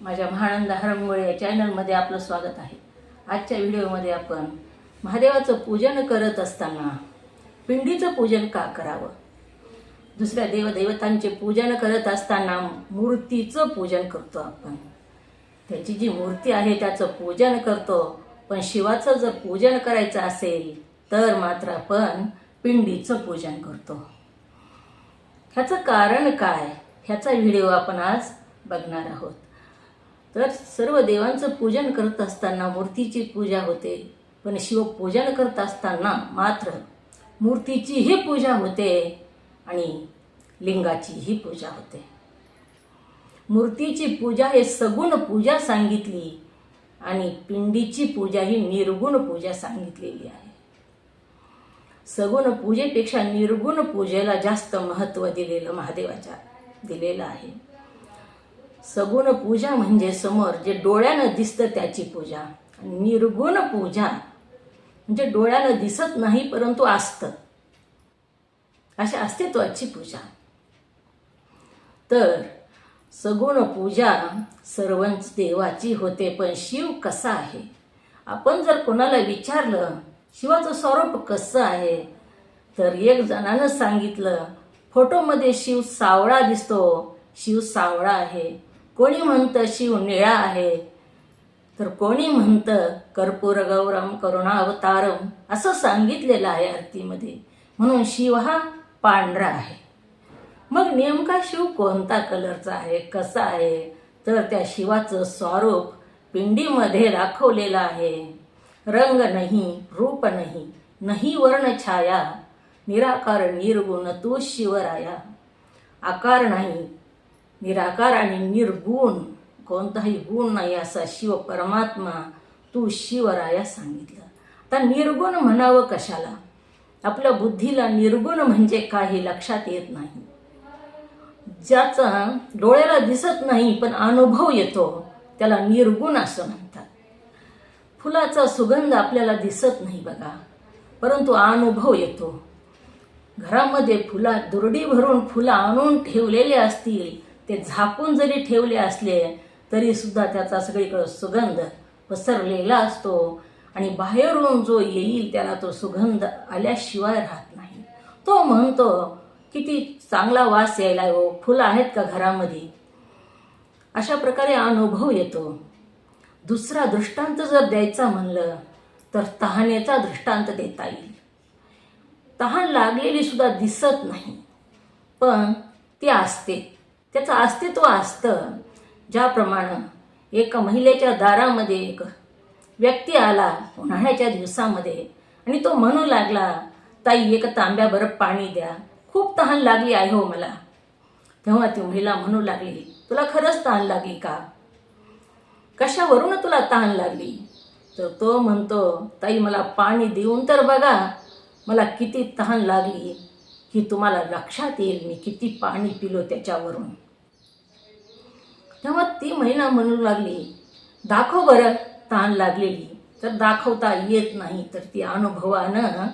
माझ्या महानंद हरंगोळे या चॅनलमध्ये आपलं स्वागत आहे. आजच्या व्हिडिओमध्ये आपण महादेवाचं पूजन करत असताना पिंडीचं पूजन का करावं? दुसऱ्या देवदेवतांचे पूजन करत असताना मूर्तीचं पूजन करतो आपण. त्याची जी मूर्ती आहे त्याचं पूजन करतो. पण शिवाचं जर पूजन करायचं असेल तर मात्र आपण पिंडीचं पूजन करतो. ह्याचं कारण काय? ह्याचा व्हिडिओ आपण आज बघणार आहोत. तर सर्व देवांचं पूजन करत असताना मूर्तीची पूजा होते. पण शिवपूजन करत असताना मात्र मूर्तीचीही पूजा होते आणि लिंगाचीही पूजा होते. मूर्तीची पूजा हे सगुण पूजा सांगितली आणि पिंडीची पूजा ही निर्गुण पूजा सांगितलेली आहे. सगुण पूजेपेक्षा निर्गुण पूजेला जास्त महत्त्व दिलेलं महादेवाच्या दिलेलं आहे. सगुण पूजा म्हणजे समोर जे डोळ्यानं दिसतं त्याची पूजा. निर्गुण पूजा म्हणजे डोळ्यानं दिसत नाही परंतु असतं. अशा अस्तित्वाची पूजा. तर सगुण पूजा सर्वच देवाची होते पण शिव कसा आहे? आपण जर कोणाला विचारलं शिवाचं स्वरूप कसं आहे? तर एक जणानं सांगितलं फोटोमध्ये शिव सावळा दिसतो. शिव सावळा आहे. कोणी म्हणतं शिव निळा आहे? तर कोणी म्हणतं कर्पूर गौरम करुणा अवतारम असं सांगितलेलं आहे आरतीमध्ये. म्हणून शिव हा पांढरा आहे. मग नेमका शिव कोणता कलरचा आहे? कसा आहे? तर त्या शिवाचं स्वरूप पिंडीमध्ये दाखवलेलं आहे. रंग नाही रूप नाही नाही वर्ण छाया निराकार निर्गुण तू शिवराया. आकार नाही निराकार आणि निर्गुण कोणताही गुण नाही असा शिव परमात्मा तू शिवराया सांगितलं. आता निर्गुण म्हणावं कशाला? आपल्या बुद्धीला निर्गुण म्हणजे काही लक्षात येत नाही. ज्याचा डोळ्याला दिसत नाही पण अनुभव येतो त्याला निर्गुण असं म्हणतात. फुलाचा सुगंध आपल्याला दिसत नाही बघा परंतु अनुभव येतो. घरामध्ये फुला दुरडी भरून फुलं आणून ठेवलेले असतील ते झाकून जरी ठेवले असले तरी सुद्धा त्याचा सगळीकडे सुगंध पसरलेला असतो आणि बाहेरून जो येईल त्याला तो सुगंध आल्याशिवाय राहत नाही. तो म्हणतो किती चांगला वास यायला हो फुलं आहेत का घरामध्ये? अशा प्रकारे अनुभव येतो. दुसरा दृष्टांत जर द्यायचा म्हणलं तर तहानेचा दृष्टांत देता येईल. तहान लागलेली सुद्धा दिसत नाही पण ती असते. त्याचं अस्तित्व असतं. ज्याप्रमाणे एका महिलेच्या दारामध्ये एक व्यक्ती आला उन्हाळ्याच्या दिवसामध्ये आणि तो म्हणू लागला ताई एक तांब्याभर पाणी द्या. खूप तहान लागली आहे हो मला. तेव्हा ती महिला म्हणू लागली तुला खरंच तहान लागली का? कशावरून तुला तहान लागली? तर तो म्हणतो ताई मला पाणी देऊन तर बघा मला किती तहान लागली. ही तुम्हाला लक्षात येईल मी किती पाणी पिलो त्याच्यावरून. तेव्हा ती महिला म्हणू लागली दाखव बरं तहान लागलेली. तर दाखवता येत नाही तर ती अनुभवानं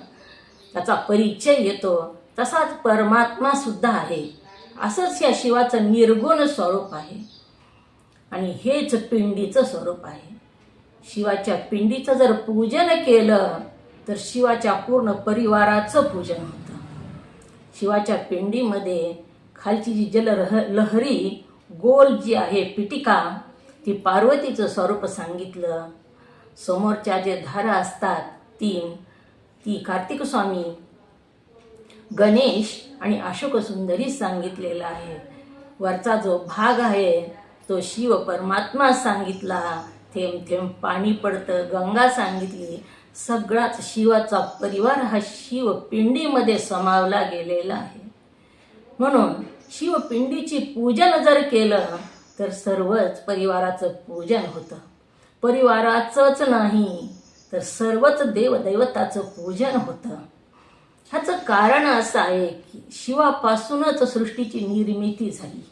त्याचा परिचय येतो. तसाच परमात्मा सुद्धा आहे. असंच या शिवाचं निर्गुण स्वरूप आहे. आणि हेच पिंडीचं स्वरूप आहे. शिवाच्या पिंडीचं जर पूजन केलं तर शिवाच्या पूर्ण परिवाराचं पूजन होतं. शिवाच्या पिंडीमध्ये खालची जी जलरह लहरी गोल जी आहे पिटिका ती पार्वतीचं स्वरूप सांगितलं. समोरच्या जे धारा असतात तीन ती कार्तिक स्वामी गणेश आणि अशोक सुंदरी सांगितलेला आहे. वरचा जो भाग आहे तो शिव परमात्मा सांगितला. थेंब थेंब पाणी पडतं गंगा सांगितली. सगळाच शिवाचा परिवार हा शिवपिंडीमध्ये समावला गेलेला आहे. म्हणून शिवपिंडीची पूजन जर केलं तर सर्वच परिवाराचं पूजन होतं. परिवाराचंच नाही तर सर्वच देवदैवताचं पूजन होतं. ह्याचं कारण असं आहे की शिवापासूनच सृष्टीची निर्मिती झाली.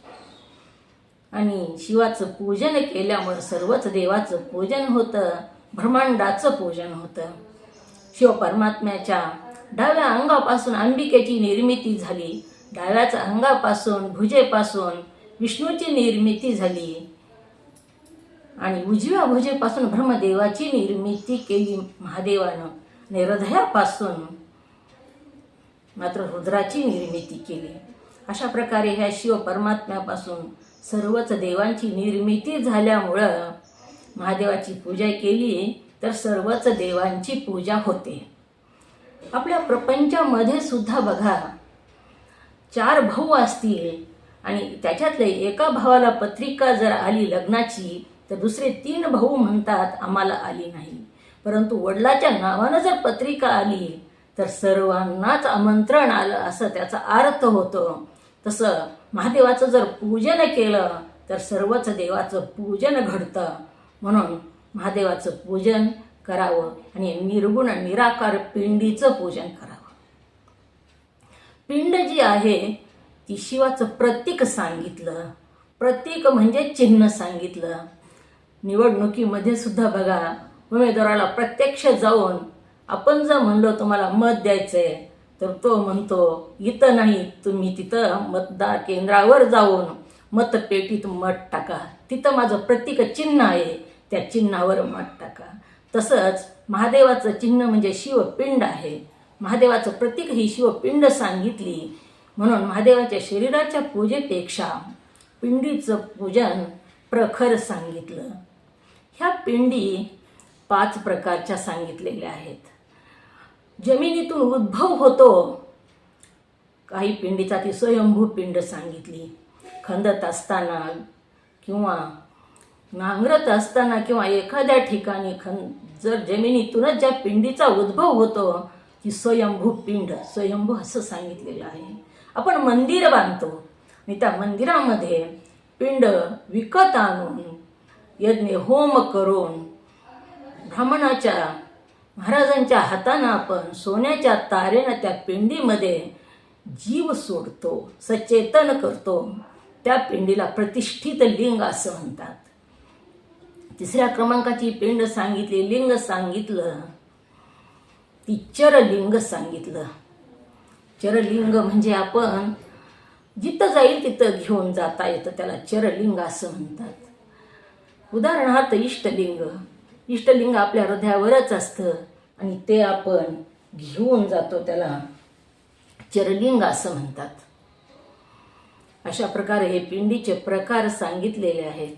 आणि शिवाचं पूजन केल्यामुळं सर्वच देवाचं पूजन होतं. ब्रह्मांडाचं पूजन होतं. शिव परमात्म्याच्या डाव्या अंगापासून अंबिकेची निर्मिती झाली. डाव्याच्या अंगापासून भुजेपासून विष्णूची निर्मिती झाली. आणि उजव्या भुजेपासून ब्रह्मदेवाची निर्मिती केली महादेवानं. आणि हृदयापासून मात्र रुद्राची निर्मिती केली. अशा प्रकारे ह्या शिव परमात्म्यापासून सर्वच देवांची निर्मिती झाल्यामुळं महादेवाची पूजा केली तर सर्वच देवांची पूजा होते. आपल्या प्रपंचामध्ये सुद्धा बघा चार भाऊ असतील आणि त्याच्यातले एका भावाला पत्रिका जर आली लग्नाची तर दुसरे तीन भाऊ म्हणतात आम्हाला आली नाही. परंतु वडिलाच्या नावानं जर पत्रिका आली तर सर्वांनाच आमंत्रण आलं असं त्याचा अर्थ होतो. तसं महादेवाचं जर पूजन केलं तर सर्वच देवाचं पूजन घडतं. म्हणून महादेवाचं पूजन करावं आणि निर्गुण निराकार पिंडीचं पूजन करावं. पिंड जी आहे ती शिवाचं प्रतीक सांगितलं. प्रतीक म्हणजे चिन्ह सांगितलं. निवडणुकीमध्ये सुद्धा बघा उमेदवाराला प्रत्यक्ष जाऊन आपण जर म्हणलो तुम्हाला मत द्यायचंय तर तो म्हणतो इथं नाही तुम्ही तिथं मतदार केंद्रावर जाऊन मतपेटीत मत टाका. तिथं माझं प्रतीक चिन्ह आहे. त्या चिन्हावर मत टाका तसंच महादेवाचं चिन्ह म्हणजे शिवपिंड आहे. महादेवाचं प्रतीक ही शिवपिंड सांगितली. म्हणून महादेवाच्या शरीराच्या पूजेपेक्षा पिंडीचं पूजन प्रखर सांगितलं. ह्या पिंडी पाच प्रकारच्या सांगितलेल्या आहेत. जमिनीतून उद्भव होतो. काही पिंडीचा ती स्वयंभू पिंड सांगितली. खंदत असताना किंवा नांगरत असताना किंवा एखाद्या ठिकाणी खं जर जमिनीतूनच ज्या पिंडीचा उद्भव होतो ती स्वयंभू पिंड स्वयंभू असं सांगितलेलं आहे. आपण मंदिर बांधतो. आणि त्या मंदिरामध्ये पिंड विकत आणून यज्ञ होम करून ब्राह्मणाच्या महाराजांच्या हातानं आपण सोन्याच्या तारेनं त्या पिंडीमध्ये जीव सोडतो सचेतन करतो. त्या पिंडीला प्रतिष्ठित लिंग असं म्हणतात. तिसऱ्या क्रमांकाची पिंड सांगितली लिंग सांगितलं. ती चरलिंग सांगितलं. चरलिंग म्हणजे आपण जिथं जाईल तिथं घेऊन जाता येतं त्याला चरलिंग असं म्हणतात. उदाहरणार्थ इष्टलिंग. इष्टलिंग आपल्या हृदयावरच असतं आणि ते आपण घेऊन जातो त्याला चरलिंग असं म्हणतात. अशा प्रकारे हे पिंडीचे प्रकार सांगितलेले आहेत.